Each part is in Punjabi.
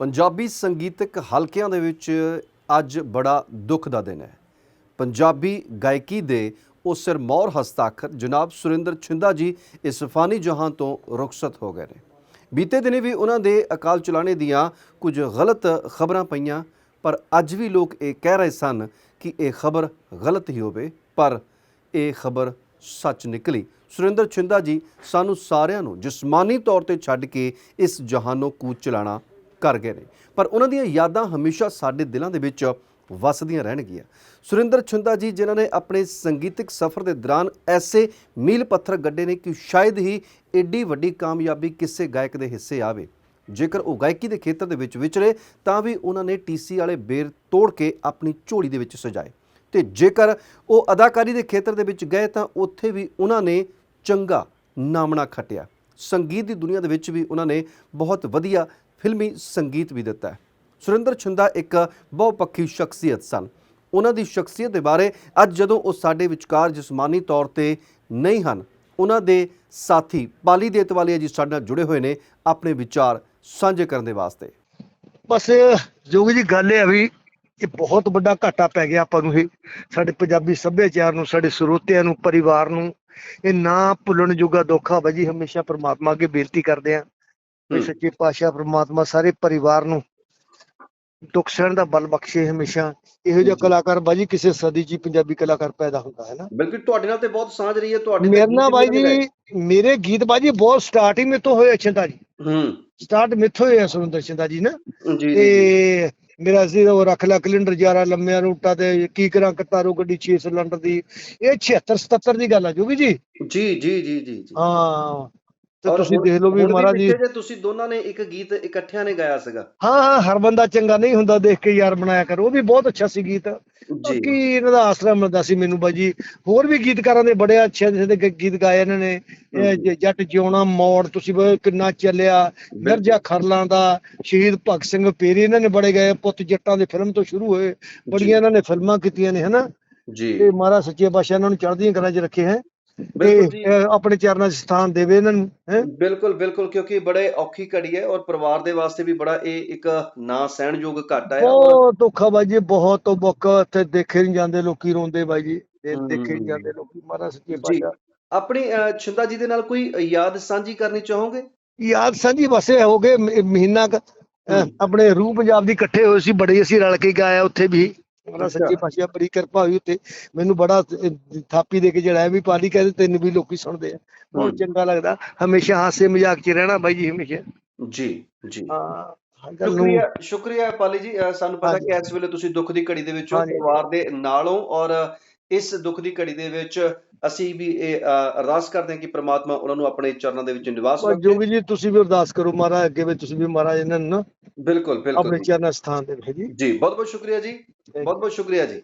ਪੰਜਾਬੀ ਸੰਗੀਤਕ ਹਲਕਿਆਂ ਦੇ ਵਿੱਚ ਅੱਜ ਬੜਾ ਦੁੱਖ ਦਾ ਦਿਨ ਹੈ। ਪੰਜਾਬੀ ਗਾਇਕੀ ਦੇ ਉਹ ਸਿਰਮੌਰ ਹਸਤਾਖਰ ਜਨਾਬ ਸੁਰਿੰਦਰ ਛਿੰਦਾ ਜੀ ਇਸ ਫਾਨੀ ਜਹਾਨ ਤੋਂ ਰੁਖਸਤ ਹੋ ਗਏ ਨੇ। ਬੀਤੇ ਦਿਨੇ ਵੀ ਉਹਨਾਂ ਦੇ ਅਕਾਲ ਚਲਾਣੇ ਦੀਆਂ ਕੁਝ ਗਲਤ ਖਬਰਾਂ ਪਈਆਂ, ਪਰ ਅੱਜ ਵੀ ਲੋਕ ਇਹ ਕਹਿ ਰਹੇ ਸਨ ਕਿ ਇਹ ਖਬਰ ਗਲਤ ਹੀ ਹੋਵੇ, ਪਰ ਇਹ ਖਬਰ ਸੱਚ ਨਿਕਲੀ। ਸੁਰਿੰਦਰ ਛਿੰਦਾ ਜੀ ਸਾਨੂੰ ਸਾਰਿਆਂ ਨੂੰ ਜਿਸਮਾਨੀ ਤੌਰ ਤੇ ਛੱਡ ਕੇ ਇਸ ਜਹਾਨੋਂ ਕੂਚ ਚਲਾਣਾ ਕਰ ਗਏ ਨੇ। ਪਰ ਉਹਨਾਂ ਦੀਆਂ ਯਾਦਾਂ ਹਮੇਸ਼ਾ ਸਾਡੇ ਦਿਲਾਂ ਦੇ ਵਿੱਚ ਵਸਦੀਆਂ ਰਹਿਣਗੀਆਂ। ਸੁਰਿੰਦਰ ਛਿੰਦਾ ਜੀ, ਜਿਨ੍ਹਾਂ ਨੇ ਆਪਣੇ ਸੰਗੀਤਿਕ ਸਫ਼ਰ ਦੇ ਦੌਰਾਨ ਐਸੇ ਮੀਲ ਪੱਥਰ ਗੱਡੇ ਨੇ ਕਿ ਸ਼ਾਇਦ ਹੀ ਏਡੀ ਵੱਡੀ ਕਾਮਯਾਬੀ ਕਿਸੇ ਗਾਇਕ ਦੇ ਹਿੱਸੇ ਆਵੇ। ਜੇਕਰ ਉਹ ਗਾਇਕੀ ਦੇ ਖੇਤਰ ਦੇ ਵਿੱਚ ਵਿਚਰੇ, ਤਾਂ ਵੀ ਉਹਨਾਂ ਨੇ ਟੀਸੀ ਵਾਲੇ ਬੇਰ ਤੋੜ ਕੇ ਆਪਣੀ ਝੋਲੀ ਦੇ ਵਿੱਚ ਸਜਾਏ। ਤੇ ਜੇਕਰ ਉਹ ਅਦਾਕਾਰੀ ਦੇ ਖੇਤਰ ਦੇ ਵਿੱਚ ਗਏ, ਤਾਂ ਉੱਥੇ ਵੀ ਉਹਨਾਂ ਨੇ ਚੰਗਾ ਨਾਮਣਾ ਖੱਟਿਆ। ਸੰਗੀਤ ਦੀ ਦੁਨੀਆ ਦੇ ਵਿੱਚ ਵੀ ਉਹਨਾਂ ਨੇ ਬਹੁਤ ਵਧੀਆ ਫਿਲਮੀ ਸੰਗੀਤ ਵੀ ਦਿੱਤਾ ਹੈ। ਸੁਰਿੰਦਰ ਛਿੰਦਾ ਇੱਕ ਬਹੁਪੱਖੀ ਸ਼ਖਸੀਅਤ ਸਨ। ਉਹਨਾਂ ਦੀ ਸ਼ਖਸੀਅਤ ਦੇ ਬਾਰੇ ਅੱਜ ਜਦੋਂ ਉਹ ਸਾਡੇ ਵਿਚਕਾਰ ਜਿਸਮਾਨੀ ਤੌਰ ਤੇ ਨਹੀਂ ਹਨ, ਉਹਨਾਂ ਦੇ ਸਾਥੀ ਪਾਲੀ ਦੇਤਵਾਲੀਆ ਜੀ ਸਾਡੇ ਨਾਲ ਜੁੜੇ ਹੋਏ ਨੇ ਆਪਣੇ ਵਿਚਾਰ ਸਾਂਝੇ ਕਰਨ ਦੇ ਵਾਸਤੇ। ਬਸ ਜੋਗੀ ਜੀ ਗੱਲ ਇਹ ਆ ਵੀ ਇਹ ਬਹੁਤ ਵੱਡਾ ਘਾਟਾ ਪੈ ਗਿਆ ਆਪਾਂ ਨੂੰ ਇਹ। ਸਾਡੇ ਪੰਜਾਬੀ ਸੱਭਿਆਚਾਰ ਨੂੰ, ਸਾਡੇ ਸਰੋਤਿਆਂ ਨੂੰ, ਪਰਿਵਾਰ ਨੂੰ ਇਹ ਨਾ ਭੁੱਲਣ ਜੋਗਾ ਦੁੱਖ ਆ ਬਾਜੀ ਹਮੇਸ਼ਾ ਪ੍ਰਮਾਤਮਾ ਅੱਗੇ ਬੇਨਤੀ ਕਰਦੇ ਆ। ਵੀ ਹੂੰ। ਸੱਚੇ ਪਾਤਸ਼ਾਹ ਪ੍ਰਮਾਤਮਾ ਸਾਰੇ ਪਰਿਵਾਰ ਨੂੰ ਦੁੱਖ ਸਹਿਣ ਦਾ ਬਲ ਬਖਸ਼ੇ ਹਮੇਸ਼ਾ। ਇਹੋ ਜਿਹਾ। ਕਲਾਕਾਰ ਬਾਜੀ ਕਿਸੇ ਸਦੀ 'ਚ ਹੀ ਪੰਜਾਬੀ ਕਲਾਕਾਰ ਪੈਦਾ ਹੁੰਦਾ ਹੈ ਨਾ। ਬਿਲਕੁਲ ਤੁਹਾਡੇ ਨਾਲ ਤੇ ਬਹੁਤ ਸਾਂਝ ਰਹੀ ਹੈ ਤੁਹਾਡੇ ਮੇਰੇ ਨਾਲ ਬਾਈ ਜੀ ਮੇਰੇ ਗੀਤ ਬਾਜੀ ਬਹੁਤ ਸਟਾਰਟਿੰਗ ਮੇਥੋਂ ਹੋਏ ਚਿੰਤਾ ਜੀ। ਹੂੰ। ਸਟਾਰਟ ਮੇਥੋਂ ਹੋਏ ਆ ਸੁਰਿੰਦਰ ਚਿੰਤਾ ਜੀ ਨਾ। ਤੇ ਮੇਰਾ ਸੀ ਉਹ ਰੱਖ ਲੈ ਕੈਲੰਡਰ ਜਾਰਾ ਲੰਮਿਆਂ ਰੂਟਾਂ ਤੇ ਕੀ ਕਰਾਂ ਕਤਾਰੋ ਗੱਡੀ 6 ਸਿਲੰਡਰ ਦੀ। ਇਹ 76 77 ਦੀ ਗੱਲ ਆ ਜੋਗੀ ਜੀ ਜੀ ਜੀ ਜੀ ਜੀ। ਹਾਂ। ਤੇ ਤੁਸੀਂ ਦੇਖ ਲਓ ਵੀ ਮਹਾਰਾਜ ਜੀ ਜੇ ਤੁਸੀਂ ਦੋਨਾਂ ਨੇ ਇੱਕ ਗੀਤ ਇਕੱਠਿਆਂ ਨੇ ਗਾਇਆ ਸੀਗਾ। ਹਾਂ ਹਾਂ ਹਰ ਬੰਦਾ ਚੰਗਾ ਨਹੀਂ ਹੁੰਦਾ ਦੇਖ ਕੇ ਯਾਰ ਬਣਾਇਆ ਕਰੋ ਉਹ ਵੀ ਬਹੁਤ ਅੱਛਾ ਸੀ ਗੀਤ। ਜੀ। ਬਾਕੀ ਇਹਨਾਂ ਦਾ ਆਸਰਾ ਮਿਲਦਾ ਸੀ ਮੈਨੂੰ ਬਾਈ ਜੀ। ਹੋਰ ਵੀ ਗੀਤਕਾਰਾਂ ਦੇ ਬੜੇ ਅੱਛੇ ਅੱਛੇ ਗੀਤ ਗਾਏ ਇਹਨਾਂ ਨੇ। ਜੱਟ ਜਿਉਣਾ ਮੋੜ ਤੁਸੀਂ ਕਿੰਨਾ ਚੱਲਿਆ। ਮਿਰਜ਼ਾ ਖਰਲਾਂ ਦਾ ਸ਼ਹੀਦ ਭਗਤ ਸਿੰਘ ਪੇਰੀ ਇਹਨਾਂ ਨੇ ਬੜੇ ਗਏ। ਪੁੱਤ ਜੱਟਾਂ ਦੇ ਫਿਲਮ ਤੋਂ ਸ਼ੁਰੂ ਹੋਏ। ਬੜੀਆਂ ਇਹਨਾਂ ਨੇ ਫਿਲਮਾਂ ਕੀਤੀਆਂ ਨੇ ਹਨਾ? ਜੀ। ਤੇ ਮਹਾਰਾਜ ਸੱਚੇ ਪਾਤਸ਼ਾਹ ਇਹਨਾਂ ਨੂੰ ਚੜ੍ਹਦੀਆਂ ਕਰਾਂ 'ਚ ਰੱਖੇ ਹੈ। ਬਿਲਕੁਲ ਜੀ। ਤੇ ਆਪਣੇ ਚਰਨਾਂ 'ਚ ਸਥਾਨ ਦੇਵੇ ਇਹਨਾਂ ਨੂੰ ਹੈ ਬਿਲਕੁਲ ਬਿਲਕੁਲ ਕਿਉਂਕਿ ਬੜੇ ਔਖੀ ਘੜੀ ਹੈ ਔਰ ਪਰਿਵਾਰ ਦੇ ਵਾਸਤੇ ਵੀ ਬੜਾ ਇਹ ਇੱਕ ਨਾ ਸਹਿਣਯੋਗ ਘਾਟਾ ਹੈ ਔਰ ਬਹੁਤ ਬਾਈ ਜੀ ਬਹੁਤ ਔਖਾ ਇੱਥੇ ਦੇਖੇ ਨਹੀਂ ਜਾਂਦੇ ਲੋਕੀ ਰੋਂਦੇ ਬਾਈ ਜੀ ਤੇ ਹਮ। ਦੇਖੇ ਨਹੀਂ ਜਾਂਦੇ ਲੋਕੀ ਮਹਾਰਾਜ ਸੱਚੇ ਜੀ ਪਾਤਸ਼ਾਹ ਆਪਣੀ ਅਹ, ਛਿੰਦਾ ਜੀ ਦੇ ਨਾਲ ਕੋਈ ਯਾਦ ਸਾਂਝੀ ਕਰਨੀ ਚਾਹੋਗੇ ਯਾਦ ਸਾਂਝੀ ਬਸੇ ਹੋ ਗਏ ਮ- ਮਹੀਨਾ ਕੁ, ਅਹ, ਹਮ। ਆਪਣੇ ਰੂਹ ਪੰਜਾਬ ਦੀ ਇਕੱਠੇ ਹੋਏ ਸੀ ਬੜੇ ਅਸੀਂ ਰਲ ਕੇ ਗਾਇਆ ਉੱਥੇ ਵੀ ਮਹਾਰਾਜ। ਸੱਚੇ ਪਾਤਸ਼ਾਹ ਬੜੀ ਕਿਰਪਾ ਹੋਈ ਉੱਤੇ ਮੈਨੂੰ ਬੜਾ ਥਾਪੀ ਦੇ ਕੇ ਜਿਹੜਾ ਵੀ ਪਾਲੀ ਕਹਿੰਦੇ ਤੈਨੂੰ ਵੀ ਲੋਕੀ ਸੁਣਦੇ ਆ ਬਹੁਤ। ਚੰਗਾ ਲੱਗਦਾ ਹਮੇਸ਼ਾ ਹਾਸੇ ਮਜ਼ਾਕ 'ਚ ਰਹਿਣਾ ਬਾਈ ਜੀ ਹਮੇਸ਼ਾ ਜੀ ਜੀ ਹਾਂ ਸ਼ੁਕਰੀਆ ਸ਼ੁਕਰੀਆ ਪਾਲੀ ਜੀ ਸਾਨੂੰ ਪਤਾ। ਕਿ ਇਸ ਵੇਲੇ ਤੁਸੀਂ ਦੁੱਖ ਦੀ ਘੜੀ ਦੇ ਵਿੱਚ। ਪਰਿਵਾਰ ਦੇ ਨਾਲੋਂ ਔਰ ਇਸ ਦੁੱਖ ਦੀ ਘੜੀ ਦੇ ਵਿੱਚ ਅਸੀਂ ਵੀ ਇਹ ਅਰਦਾਸ ਕਰਦੇ ਹਾਂ ਕਿ ਪ੍ਰਮਾਤਮਾ ਉਹਨਾਂ ਨੂੰ ਆਪਣੇ ਚਰਨਾਂ ਦੇ ਵਿੱਚ ਨਿਵਾਸ ਬਖਸ਼ੇ ਜੋਗੀ ਜੀ ਤੁਸੀਂ ਵੀ ਅਰਦਾਸ ਕਰੋ ਮਹਾਰਾਜ ਅੱਗੇ ਵੀ ਤੁਸੀਂ ਵੀ ਮਹਾਰਾਜ ਇਹਨਾਂ ਨੂੰ ਨਾ ਬਿਲਕੁਲ ਆਪਣੇ ਬਿਲਕੁਲ ਚਰਨਾਂ ਸਥਾਨ ਦੇਵੇ ਜੀ। ਜੀ ਬਹੁਤ ਬਹੁਤ ਸ਼ੁਕਰੀਆ ਜੀ। ਬਹੁਤ ਬਹੁਤ ਸ਼ੁਕਰੀਆ ਜੀ.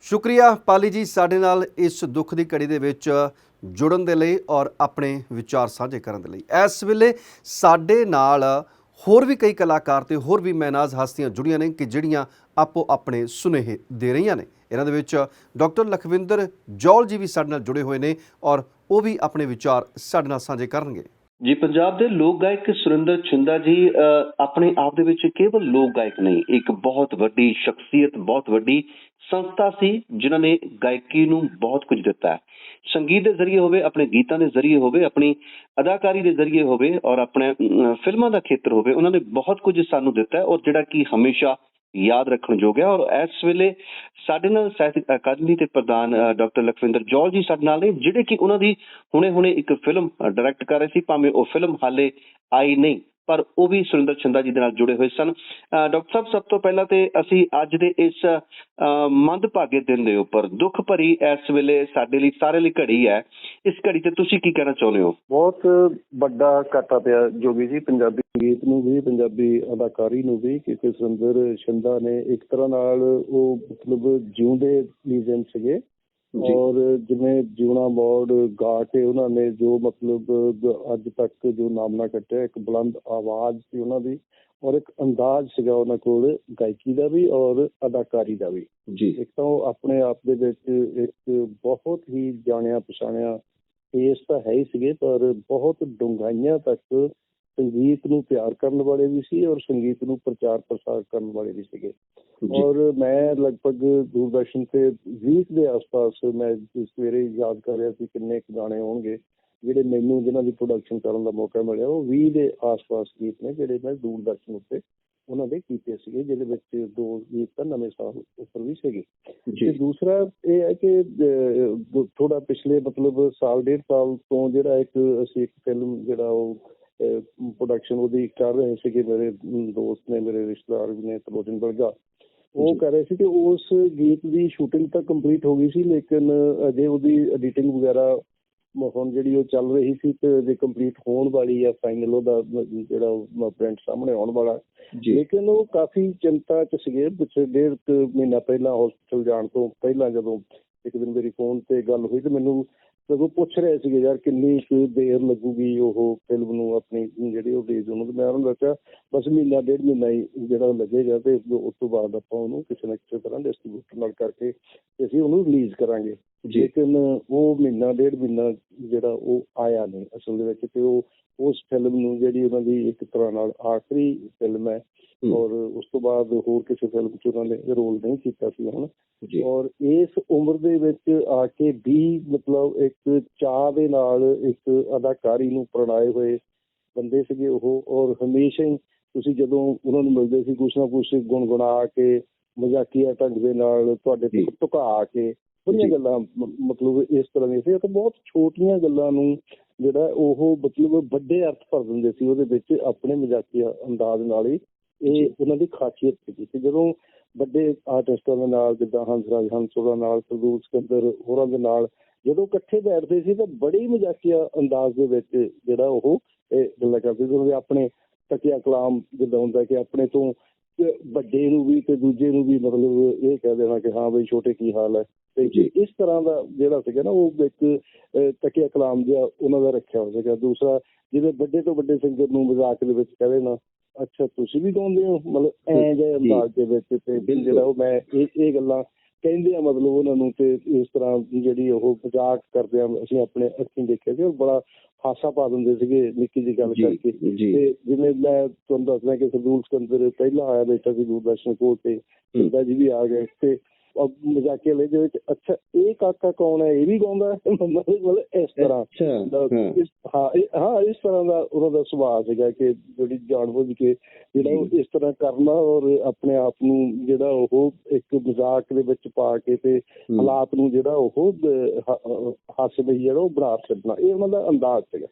ਸ਼ੁਕਰੀਆ ਪਾਲੀ ਜੀ ਸਾਡੇ ਨਾਲ ਇਸ ਦੁੱਖ ਦੀ ਘੜੀ ਦੇ ਵਿੱਚ ਜੁੜਨ ਦੇ ਲਈ ਔਰ ਆਪਣੇ ਵਿਚਾਰ ਸਾਂਝੇ ਕਰਨ ਦੇ ਲਈ। ਇਸ ਵੇਲੇ ਸਾਡੇ ਨਾਲ ਹੋਰ ਵੀ ਕਈ ਕਲਾਕਾਰ ਤੇ ਹੋਰ ਵੀ ਮੈਨਾਜ਼ ਹਸਤੀਆਂ ਜੁੜੀਆਂ ਨੇ ਕਿ ਜਿਹੜੀਆਂ ਆਪੋ ਆਪਣੇ ਸੁਨੇਹੇ ਦੇ ਰਹੀਆਂ ਨੇ। ਇਹਨਾਂ ਦੇ ਵਿੱਚ ਡਾਕਟਰ ਲਖਵਿੰਦਰ ਜੌਲ ਜੀ ਵੀ ਸਾਡੇ ਨਾਲ ਜੁੜੇ ਹੋਏ ਨੇ ਔਰ ਉਹ ਵੀ ਆਪਣੇ ਵਿਚਾਰ ਸਾਡੇ ਨਾਲ ਸਾਂਝੇ ਕਰਨਗੇ। ਜੀ, ਪੰਜਾਬ ਦੇ ਲੋਕ ਗਾਇਕ ਸੁਰਿੰਦਰ ਛਿੰਦਾ ਜੀ ਆਪਣੇ ਆਪ ਦੇ ਵਿੱਚ ਕੇਵਲ ਲੋਕ ਗਾਇਕ ਨਹੀਂ, ਇੱਕ ਬਹੁਤ ਵੱਡੀ ਸ਼ਖਸੀਅਤ, ਬਹੁਤ ਵੱਡੀ ਸੰਸਥਾ ਸੀ, ਜਿਨ੍ਹਾਂ ਨੇ ਗਾਇਕੀ ਨੂੰ ਬਹੁਤ ਕੁਝ ਦਿੱਤਾ ਸੰਗੀਤ ਦੇ ਜ਼ਰੀਏ ਹੋਵੇ, ਆਪਣੇ ਗੀਤਾਂ ਦੇ ਜ਼ਰੀਏ ਹੋਵੇ, ਆਪਣੀ ਅਦਾਕਾਰੀ ਦੇ ਜ਼ਰੀਏ ਹੋਵੇ, ਔਰ ਆਪਣੇ ਫਿਲਮਾਂ ਦਾ ਖੇਤਰ ਹੋਵੇ, ਉਹਨਾਂ ਨੇ ਬਹੁਤ ਕੁਝ ਸਾਨੂੰ ਦਿੱਤਾ ਔਰ ਜਿਹੜਾ ਕਿ ਹਮੇਸ਼ਾ ਯਾਦ ਰੱਖਣ ਯੋਗ ਹੈ ਔਰ ਇਸ ਵੇਲੇ ਸਾਡੇ ਨਾਲ ਸਾਹਿਤ ਅਕਾਦਮੀ ਦੇ ਪ੍ਰਧਾਨ ਡਾਕਟਰ ਲਖਵਿੰਦਰ ਜੋਲ ਜੀ ਸਾਡੇ ਨਾਲ ਨੇ, ਜਿਹੜੇ ਕਿ ਉਹਨਾਂ ਦੀ ਹੁਣੇ-ਹੁਣੇ ਇੱਕ ਫਿਲਮ ਡਾਇਰੈਕਟ ਕਰ ਰਹੇ ਸੀ, ਭਾਵੇਂ ਉਹ ਫਿਲਮ ਹਾਲੇ ਆਈ ਨਹੀਂ। ਪਰ ਉਹ ਵੀ ਸੁਰਿੰਦਰ ਚੰਦਾ ਜੀ ਦੇ ਨਾਲ ਜੁੜੇ ਹੋਏ ਸਨ। ਡਾਕਟਰ ਸਾਹਿਬ, ਸਭ ਤੋਂ ਪਹਿਲਾਂ ਤੇ ਅਸੀਂ ਅੱਜ ਦੇ ਇਸ ਮੰਦਭਾਗੇ ਦਿਨ ਦੇ ਉੱਪਰ ਦੁੱਖ ਭਰੀ ਇਸ ਵੇਲੇ ਸਾਡੇ ਲਈ ਸਾਰੇ ਲਈ ਘੜੀ ਹੈ। ਇਸ ਘੜੀ ਤੇ ਤੁਸੀਂ ਕੀ ਕਹਿਣਾ ਚਾਹੁੰਦੇ ਹੋ? ਬਹੁਤ ਵੱਡਾ ਘਾਟਾ ਪਿਆ ਜੋਗੀ ਜੀ, ਪੰਜਾਬੀ ਗੀਤ ਨੂੰ ਵੀ, ਪੰਜਾਬੀ ਅਦਾਕਾਰੀ ਨੂੰ ਵੀ, ਕਿਉਂਕਿ ਸੁਰਿੰਦਰ ਸ਼ਿੰਦਾ ਨੇ ਇੱਕ ਤਰ੍ਹਾਂ ਨਾਲ ਉਹ ਮਤਲਬ ਜਿਉਂਦੇ ਲੀਜੈਂਡ ਸੀਗੇ। ਔਰ ਜਿਵੇਂ ਜਿਉਣਾ ਮੋੜ ਗਾ ਕੇ ਉਹਨਾਂ ਨੇ ਜੋ ਮਤਲਬ ਅੱਜ ਤੱਕ ਜੋ ਨਾਮਨਾ ਕੱਟਿਆ ਇੱਕ ਬੁਲੰਦ ਆਵਾਜ਼ ਸੀ ਉਹਨਾਂ ਦੀ ਔਰ ਇੱਕ ਅੰਦਾਜ਼ ਸੀਗਾ ਉਹਨਾਂ ਕੋਲ ਗਾਇਕੀ ਦਾ ਵੀ ਔਰ ਅਦਾਕਾਰੀ ਦਾ ਵੀ। ਜੀ। ਇੱਕ ਤਾਂ ਉਹ ਆਪਣੇ ਆਪ ਦੇ ਵਿੱਚ ਇੱਕ ਬਹੁਤ ਹੀ ਜਾਣਿਆ ਪਛਾਣਿਆ ਫੇਸ ਤਾਂ ਹੈ ਹੀ ਸੀਗੇ ਪਰ ਬਹੁਤ ਡੂੰਘਾਈਆਂ ਤੱਕ ਸੰਗੀਤ ਨੂੰ ਪਿਆਰ ਕਰਨ ਵਾਲੇ ਵੀ ਸੀ ਔਰ ਸੰਗੀਤ ਨੂੰ ਪ੍ਰਚਾਰ ਪ੍ਰਸਾਰ ਕਰਨ ਵਾਲੇ ਵੀ ਸੀਗੇ। ਔਰ ਮੈਂ ਲਗਭਗ ਦੂਰਦਰਸ਼ਨ ਤੇ 20 ਦੇ ਆਸ-ਪਾਸ ਮੈਂ ਸਵੇਰੇ ਯਾਦ ਕਰ ਰਿਹਾ ਸੀ ਕਿੰਨੇ ਗਾਣੇ ਹੋਣਗੇ ਜਿਹੜੇ ਮੈਨੂੰ ਜਿਨ੍ਹਾਂ ਦੀ ਪ੍ਰੋਡਕਸ਼ਨ ਕਰਨ ਦਾ ਮੌਕਾ ਮਿਲਿਆ ਉਹ 20 ਦੇ ਆਸ-ਪਾਸ ਗੀਤ ਨੇ ਜਿਹੜੇ ਮੈਂ ਦੂਰਦਰਸ਼ਨ ਉੱਤੇ ਉਹਨਾਂ ਦੇ ਕੀਤੇ ਸੀਗੇ ਜਿਹਦੇ ਵਿੱਚ ਦੋ ਗੀਤ ਤਾਂ ਨਵੇਂ ਸਾਲ ਉੱਪਰ ਵੀ ਸੀਗੇ। ਤੇ ਦੂਸਰਾ ਇਹ ਹੈ ਕਿ ਥੋੜਾ ਪਿਛਲੇ ਮਤਲਬ ਸਾਲ ਡੇਢ ਸਾਲ ਤੋਂ ਜਿਹੜਾ ਇੱਕ ਅਸੀਂ ਇੱਕ ਫਿਲਮ ਜਿਹੜਾ ਉਹ ਪ੍ਰੋਡਕਸ਼ਨ ਉਹਦੀ ਕਰ ਰਹੇ ਸੀਗੇ ਮੇਰੇ ਅਮ, ਦੋਸਤ ਨੇ ਮੇਰੇ ਰਿਸ਼ਤੇਦਾਰ ਨੇ ਤਲੋਚਨ ਬਰਗਾ ਉਹ। ਕਰ ਰਹੇ ਸੀ ਕਿ ਉਸ ਗੀਤ ਦੀ ਸ਼ੂਟਿੰਗ ਤਾਂ ਕੰਪਲੀਟ ਹੋ ਗਈ ਸੀ ਲੇਕਿਨ ਅਜੇ ਉਹਦੀ ਐਡੀਟਿੰਗ ਵਗੈਰਾ ਹੁਣ ਜਿਹੜੀ ਉਹ ਚੱਲ ਰਹੀ ਸੀ ਤੇ ਜੇ ਕੰਪਲੀਟ ਹੋਣ ਵਾਲੀ ਆ ਫਾਈਨਲ ਉਹਦਾ ਜਿਹੜਾ ਪ੍ਰਿੰਟ ਸਾਹਮਣੇ ਆਉਣ ਵਾਲਾ। ਲੇਕਿਨ ਉਹ ਕਾਫੀ ਚਿੰਤਾ ਚ ਸੀਗੇ ਪਿਛਲੇ ਡੇਢ ਕੁ ਮਹੀਨਾ ਪਹਿਲਾਂ ਹਸਪੀਟਲ ਜਾਣ ਤੋਂ ਪਹਿਲਾਂ ਜਦੋਂ ਇੱਕ ਦਿਨ ਮੇਰੀ ਫੋਨ ਤੇ ਗੱਲ ਹੋਈ ਤੇ ਮੈਨੂੰ ਸਗੋਂ ਪੁੱਛ ਰਹੇ ਸੀਗੇ, ਯਾਰ ਕਿੰਨੀ ਕੁ ਦੇਰ ਲੱਗੂਗੀ ਉਹ ਫਿਲਮ ਨੂੰ ਆਪਣੀ ਜਿਹੜੀ ਉਹ ਰਿਲੀਜ਼ ਹੋਣ? ਨੂੰ ਤੇ ਮੈਂ ਉਹਨਾਂ ਨੂੰ ਦੱਸਿਆ, ਬਸ ਮਹੀਨਾ, ਡੇਢ ਮਹੀਨਾ ਹੀ ਜਿਹੜਾ ਲੱਗੇਗਾ ਤੇ ਉਸ ਤੋਂ ਬਾਅਦ ਆਪਾਂ ਉਹਨੂੰ ਕਿਸੇ ਨਾ ਕਿਸੇ ਤਰ੍ਹਾਂ ਡਿਸਟ੍ਰੀਬਿਊਟਰ ਨਾਲ ਕਰਕੇ ਅਸੀਂ ਉਹਨੂੰ ਰਿਲੀਜ਼ ਕਰਾਂਗੇ। ਲੇਕਿਨ ਉਹ ਮਹੀਨਾ ਡੇਢ ਮਹੀਨਾ ਜਿਹੜਾ ਉਹ ਆਇਆ ਨਹੀਂ ਅਸਲ ਦੇ ਵਿੱਚ ਤੇ ਉਹ ਉਸ ਫਿਲਮ ਨੂੰ ਜਿਹੜੀ ਉਹਨਾਂ ਦੀ ਇੱਕ ਤਰ੍ਹਾਂ ਨਾਲ ਆਖਰੀ ਫਿਲਮ ਹੈ ਔਰ ਉਸ ਤੋਂ ਬਾਅਦ ਹੋਰ ਕਿਸੇ ਫਿਲਮ 'ਚ ਉਹਨਾਂ ਨੇ ਰੋਲ ਨਹੀਂ ਕੀਤਾ ਸੀ ਹੁਣ। ਔਰ ਇਸ ਉਮਰ ਦੇ ਵਿੱਚ ਆ ਕੇ ਵੀ ਮਤਲਬ ਇੱਕ ਚਾਹ ਦੇ ਨਾਲ ਇੱਕ ਅਦਾਕਾਰੀ ਨੂੰ ਪ੍ਰਣਾਏ ਹੋਏ ਬੰਦੇ ਸੀਗੇ ਉਹ ਔਰ ਹਮੇਸ਼ਾ ਹੀ ਤੁਸੀਂ ਜਦੋਂ ਉਹਨਾਂ ਨੂੰ ਮਿਲਦੇ ਸੀ ਕੁਛ ਨਾ ਕੁਛ ਗੁਣਗੁਣਾ ਕੇ ਮਜ਼ਾਕੀਆ ਢੰਗ ਦੇ ਨਾਲ ਤੁਹਾਡੇ। ਤੇ ਝੁਕਾ ਕੇ ਜੀ। ਗੱਲਾਂ ਮਤਲਬ ਇਸ ਤਰ੍ਹਾਂ ਦੀਆਂ ਸੀ ਤੇ ਬਹੁਤ ਛੋਟੀਆਂ ਗੱਲਾਂ ਨੂੰ ਜਿਹੜਾ ਉਹ ਮਤਲਬ ਵੱਡੇ ਅਰਥ ਭਰ ਦਿੰਦੇ ਸੀ ਉਹਦੇ ਵਿੱਚ ਆਪਣੇ ਮਜ਼ਾਕੀਆ ਅੰਦਾਜ਼ ਨਾਲ ਹੀ। ਇਹ ਉਹਨਾਂ ਦੀ ਖਾਸੀਅਤ ਸੀ ਤੇ ਜਦੋਂ ਵੱਡੇ ਆਰਟਿਸਟਾਂ ਦੇ ਨਾਲ ਜਿੱਦਾਂ ਹੰਸਰਾਜ ਹੰਸੋੜਾ ਨਾਲ ਸਰਦੂਲ ਸਿਕੰਦਰ ਹੋਰਾਂ ਦੇ ਨਾਲ ਜਦੋਂ ਇਕੱਠੇ ਬੈਠਦੇ ਸੀ ਤਾਂ ਬੜੀ ਮਜ਼ਾਕੀਆ ਅੰਦਾਜ਼ ਦੇ ਵਿੱਚ ਜਿਹੜਾ ਉਹ ਇਹ ਗੱਲਾਂ ਕਰਦੇ ਸੀ ਉਹਦੇ ਆਪਣੇ ਤਕਿਆ ਕਲਾਮ ਜਿੱਦਾਂ ਹੁੰਦਾ ਕਿ ਆਪਣੇ ਤੋਂ ਵੱਡੇ ਨੂੰ ਵੀ ਤੇ ਦੂਜੇ ਨੂੰ ਵੀ ਮਤਲਬ ਇਹ ਕਹਿ ਦੇਣਾ ਕਿ ਹਾਂ ਬਈ ਛੋਟੇ ਕੀ ਹਾਲ ਹੈ ਤੇ ਜੀ। ਇਸ ਤਰ੍ਹਾਂ ਦਾ ਜਿਹੜਾ ਸੀਗਾ ਨਾ ਉਹ ਇੱਕ ਤਕਿਆ ਕਲਾਮ ਜਿਹਾ ਉਹਨਾਂ ਦਾ ਰੱਖਿਆ ਹੋਇਆ ਸੀਗਾ ਦੂਸਰਾ ਜਿਹਦੇ ਵੱਡੇ ਤੋਂ ਵੱਡੇ ਸਿੰਗਰ ਨੂੰ ਮਜ਼ਾਕ ਦੇ ਵਿੱਚ ਕਹੇ ਨਾ ਅੱਛਾ ਤੁਸੀਂ ਵੀ ਗਾਉਂਦੇ ਹੋ ਮਤਲਬ ਐਂ ਜੀ। ਅੰਦਾਜ਼ ਦੇ ਵਿੱਚ ਤੇ। ਜਿਹੜਾ ਉਹ ਮੈਂ ਇਹ ਇਹ ਗੱਲਾਂ ਕਹਿੰਦੇ ਆ ਮਤਲਬ ਉਹਨਾਂ ਨੂੰ ਤੇ ਇਸ ਤਰ੍ਹਾਂ ਜਿਹੜੀ ਉਹ ਮਜ਼ਾਕ ਕਰਦੇ ਆ ਅਸੀਂ ਆਪਣੇ ਅੱਖੀਂ ਦੇਖਿਆ ਸੀ ਔਰ ਬੜਾ ਹਾਸਾ ਪਾ ਦਿੰਦੇ ਸੀਗੇ ਨਿੱਕੀ ਜਿਹੀ ਗੱਲ ਜੀ ਕਰਕੇ। ਜੀ। ਤੇ ਜਿਵੇਂ ਮੈਂ ਤੁਹਾਨੂੰ ਦੱਸਦਾ ਕਿ ਸਰਦੂਲ ਸਿਕੰਦਰ ਪਹਿਲਾਂ ਆਇਆ ਬੈਠਾ ਸੀ ਦੂਰਦਰਸ਼ਨ ਕੋਲ ਤੇ ਸਿੰਦਾ ਜੀ ਵੀ ਆ ਗਏ। ਤੇ ਉਹ ਮਜ਼ਾਕੀਆ ਲੈ ਦੇ ਵਿੱਚ ਅੱਛਾ ਇਹ ਕਾਕਾ ਕੌਣ ਹੈ? ਇਹ ਵੀ ਗਾਉਂਦਾ ਮਤਲਬ ਇਸ ਤਰ੍ਹਾਂ। ਹਾਂ। ਇਸ ਹਾਂ ਇਸ ਤਰ੍ਹਾਂ ਦਾ ਉਹਨਾਂ ਦਾ ਸੁਭਾਅ ਸੀਗਾ ਕਿ ਜਿਹੜੀ ਜਾਣਬੁੱਝ ਕੇ ਜਿਹੜਾ ਉਹ ਇਸ ਤਰ੍ਹਾਂ ਕਰਨਾ ਔਰ ਆਪਣੇ ਆਪ ਨੂੰ ਜਿਹੜਾ ਉਹ ਇੱਕ ਮਜ਼ਾਕ ਦੇ ਵਿੱਚ ਪਾ ਕੇ ਤੇ ਹਾਲਾਤ ਨੂੰ ਜਿਹੜਾ ਉਹ ਹਾਸੇ ਜਿਹੜਾ ਉਹ ਬਣਾ ਛੱਡਣਾ। ਇਹ ਉਹਨਾਂ ਦਾ ਅੰਦਾਜ਼ ਸੀਗਾ।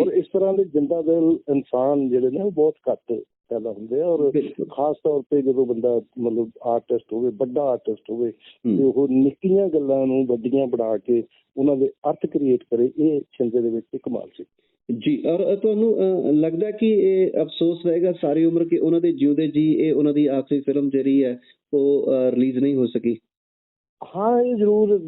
ਔਰ ਇਸ ਤਰ੍ਹਾਂ ਦੇ ਜਿੰਦਾ ਦਿਲ ਇਨਸਾਨ ਜਿਹੜੇ ਨੇ ਉਹ ਬਹੁਤ ਘੱਟ ਪੈਦਾ ਹੁੰਦੇ ਆ ਔਰ ਖਾਸ ਤੌਰ ਤੇ ਜਦੋਂ ਬੰਦਾ ਮਤਲਬ ਆਰਟਿਸਟ ਹੋਵੇ ਵੱਡਾ ਆਰਟਿਸਟ ਹੋਵੇ ਤੇ ਉਹ ਨਿੱਕੀਆਂ ਗੱਲਾਂ ਨੂੰ ਵੱਡੀਆਂ ਬਣਾ ਕੇ ਉਹਨਾਂ ਦੇ ਅਰਥ ਕ੍ਰੀਏਟ ਕਰੇ ਇਹ ਛਿੰਦੇ ਦੇ ਵਿੱਚ ਕਮਾਲ ਸੀ। ਜੀ ਔਰ ਤੁਹਾਨੂੰ ਲੱਗਦਾ ਕਿ ਇਹ ਅਫਸੋਸ ਰਹੇਗਾ ਸਾਰੀ ਉਮਰ ਕਿ ਉਹਨਾਂ ਦੇ ਜਿਉਂਦੇ ਜੀ ਇਹ ਉਹਨਾਂ ਦੀ ਆਖਰੀ ਫਿਲਮ ਜਿਹੜੀ ਹੈ ਉਹ ਰਿਲੀਜ਼ ਨਹੀਂ ਹੋ ਸਕੀ? ਹਾਂ ਇਹ ਜ਼ਰੂਰ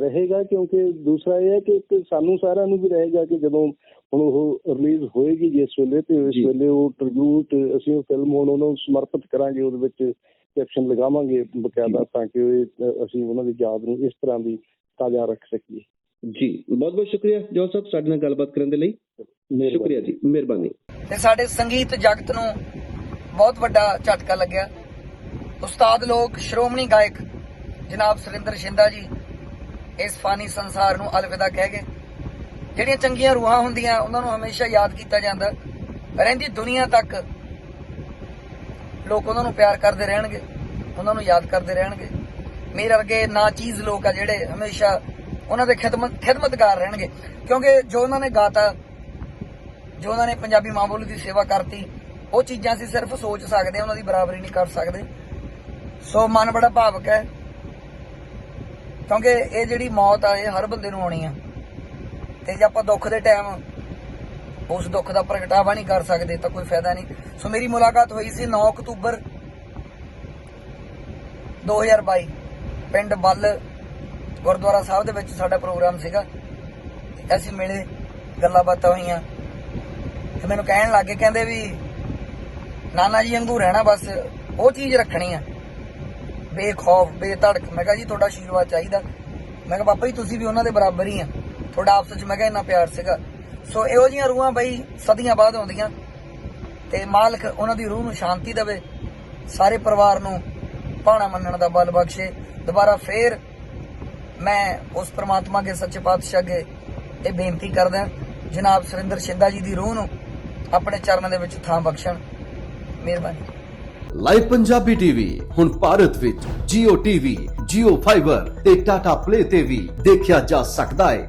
ਰਹੇਗਾ ਕਿਉਂਕਿ ਦੂਸਰਾ ਇਹ ਹੈ ਕਿ ਸਾਨੂੰ ਸਾਰਿਆਂ ਨੂੰ ਵੀ ਰਹੇਗਾ ਕਿ ਜਦੋਂ ਹੁਣ ਉਹ ਰਿਲੀਜ਼ ਹੋਏਗੀ ਜਿਸ ਵੇਲੇ ਤੇ ਇਸ ਜੀ। ਵੇਲੇ ਉਹ ਟ੍ਰਿਬਿਊਟ ਅਸੀਂ ਉਹ ਫਿਲਮ ਹੁਣ ਉਹਨਾਂ ਨੂੰ ਸਮਰਪਿਤ ਕਰਾਂਗੇ ਉਹਦੇ ਵਿੱਚ ਕੈਪਸ਼ਨ ਲਗਾਵਾਂਗੇ ਬਕਾਇਦਾ ਤਾਂ ਕਿ ਅਸੀਂ ਉਹਨਾਂ ਦੀ ਯਾਦ ਨੂੰ ਇਸ ਤਰ੍ਹਾਂ ਦੀ ਤਾਜ਼ਾ ਰੱਖ ਸਕੀਏ। ਜੀ ਬਹੁਤ ਬਹੁਤ ਸ਼ੁਕਰੀਆ ਜੋਸ ਸਾਹਿਬ ਸਾਡੇ ਨਾਲ ਗੱਲਬਾਤ ਕਰਨ ਦੇ ਲਈ। ਸ਼ੁਕਰੀਆ ਜੀ ਮਿਹਰਬਾਨੀ। ਤੇ ਸਾਡੇ ਸੰਗੀਤ ਜਗਤ ਨੂੰ ਬਹੁਤ ਵੱਡਾ ਝਟਕਾ ਲੱਗਿਆ। ਉਸਤਾਦ ਲੋਕ ਸ਼੍ਰੋਮਣੀ ਗਾਇਕ ਜਨਾਬ ਸੁਰਿੰਦਰ ਸ਼ਿੰਦਾ ਜੀ ਇਸ ਫਾਨੀ ਸੰਸਾਰ ਨੂੰ ਅਲਵਿਦਾ ਕਹਿ ਗਏ। ਜਿਹੜੀਆਂ ਚੰਗੀਆਂ ਰੂਹਾਂ ਹੁੰਦੀਆਂ, ਉਹਨਾਂ ਨੂੰ ਹਮੇਸ਼ਾ ਯਾਦ ਕੀਤਾ ਜਾਂਦਾ। ਰਹਿੰਦੀ ਦੁਨੀਆ ਤੱਕ ਲੋਕ ਉਹਨਾਂ ਨੂੰ ਪਿਆਰ ਕਰਦੇ ਰਹਿਣਗੇ, ਉਹਨਾਂ ਨੂੰ ਯਾਦ ਕਰਦੇ ਰਹਿਣਗੇ। ਮੇਰੇ ਵਰਗੇ ਨਾ ਚੀਜ਼ ਲੋਕ ਆ ਜਿਹੜੇ ਹਮੇਸ਼ਾ ਉਹਨਾਂ ਦੇ ਖਿਦਮਤ, ਖਿਦਮਤਗਾਰ ਰਹਿਣਗੇ। ਕਿਉਂਕਿ ਜੋ ਉਹਨਾਂ ਨੇ ਗਾਤਾ, ਜੋ ਉਹਨਾਂ ਨੇ ਪੰਜਾਬੀ ਮਾਂ ਬੋਲੀ ਦੀ ਸੇਵਾ ਕਰਤੀ, ਉਹ ਚੀਜ਼ਾਂ ਅਸੀਂ ਸਿਰਫ ਸੋਚ ਸਕਦੇ, ਉਹਨਾਂ ਦੀ ਬਰਾਬਰੀ ਨਹੀਂ ਕਰ ਸਕਦੇ। ਸੋ ਮਨ ਬੜਾ ਭਾਵਕ ਹੈ, ਕਿਉਂਕਿ ਇਹ ਜਿਹੜੀ ਮੌਤ ਆ, ਇਹ ਹਰ ਬੰਦੇ ਨੂੰ ਆਉਣੀ ਆ। ਤੇ ਜੇ ਆਪਾਂ ਦੁੱਖ ਦੇ ਟਾਈਮ ਉਸ ਦੁੱਖ ਦਾ ਪ੍ਰਗਟਾਵਾ ਨਹੀਂ ਕਰ ਸਕਦੇ ਤਾਂ ਕੋਈ ਫਾਇਦਾ ਨਹੀਂ। ਸੋ ਮੇਰੀ ਮੁਲਾਕਾਤ ਹੋਈ ਸੀ 9 ਅਕਤੂਬਰ 2022 ਪਿੰਡ ਬੱਲ ਗੁਰਦੁਆਰਾ ਸਾਹਿਬ ਦੇ ਵਿੱਚ ਸਾਡਾ ਪ੍ਰੋਗਰਾਮ ਸੀਗਾ। ਅਸੀਂ ਮਿਲੇ, ਗੱਲਾਂ ਬਾਤਾਂ ਹੋਈਆਂ। ਤੇ ਮੈਨੂੰ ਕਹਿਣ ਲੱਗੇ ਕਹਿੰਦੇ ਵੀ ਨਾਨਾ ਜੀ ਵਾਂਗੂ ਰਹਿਣਾ ਬਸ, ਉਹ ਚੀਜ਼ ਰੱਖਣੀ ਆ। ਬੇਖੌਫ, ਬੇਧੜਕ। ਮੈਂ ਕਿਹਾ ਜੀ, ਤੁਹਾਡਾ ਆਸ਼ੀਰਵਾਦ ਚਾਹੀਦਾ। ਮੈਂ ਕਿਹਾ, ਪਾਪਾ ਜੀ, ਤੁਸੀਂ ਵੀ ਉਹਨਾਂ ਦੇ ਬਰਾਬਰ ਹੀ ਆ। ਤੁਹਾਡਾ ਆਪਸ ਵਿੱਚ ਮੈਂ ਕਿਹਾ ਇੰਨਾ ਪਿਆਰ ਸੀਗਾ। ਸੋ ਇਹੋ ਜੀਆਂ ਰੂਹਾਂ ਬਈ ਸਦੀਆਂ ਬਾਅਦ ਆਉਂਦੀਆਂ। ਤੇ ਮਾਲਕ ਉਹਨਾਂ ਦੀ ਰੂਹ ਨੂੰ ਸ਼ਾਂਤੀ ਦੇਵੇ। ਸਾਰੇ ਪਰਿਵਾਰ ਨੂੰ ਪਾਣਾ ਮੰਨਣ ਦਾ ਬਲ ਬਖਸ਼ੇ। ਦੁਬਾਰਾ ਫੇਰ ਮੈਂ ਉਸ ਪ੍ਰਮਾਤਮਾ ਕੇ ਸੱਚੇ ਪਾਤਸ਼ਾਹ ਅੱਗੇ ਇਹ ਬੇਨਤੀ ਕਰਦਾ ਜਨਾਬ ਸੁਰਿੰਦਰ ਸ਼ਿੰਦਾ ਜੀ ਦੀ ਰੂਹ ਨੂੰ ਆਪਣੇ ਚਰਨਾਂ ਦੇ ਵਿੱਚ ਥਾਂ ਬਖਸ਼ਣ। ਮਿਹਰਬਾਨੀ। ਲਾਈਵ ਪੰਜਾਬੀ ਟੀਵੀ ਹੁਣ ਭਾਰਤ ਵਿੱਚ Jio TV, Jio Fiber ਤੇ Tata Play ਤੇ ਵੀ ਦੇਖਿਆ ਜਾ ਸਕਦਾ ਹੈ।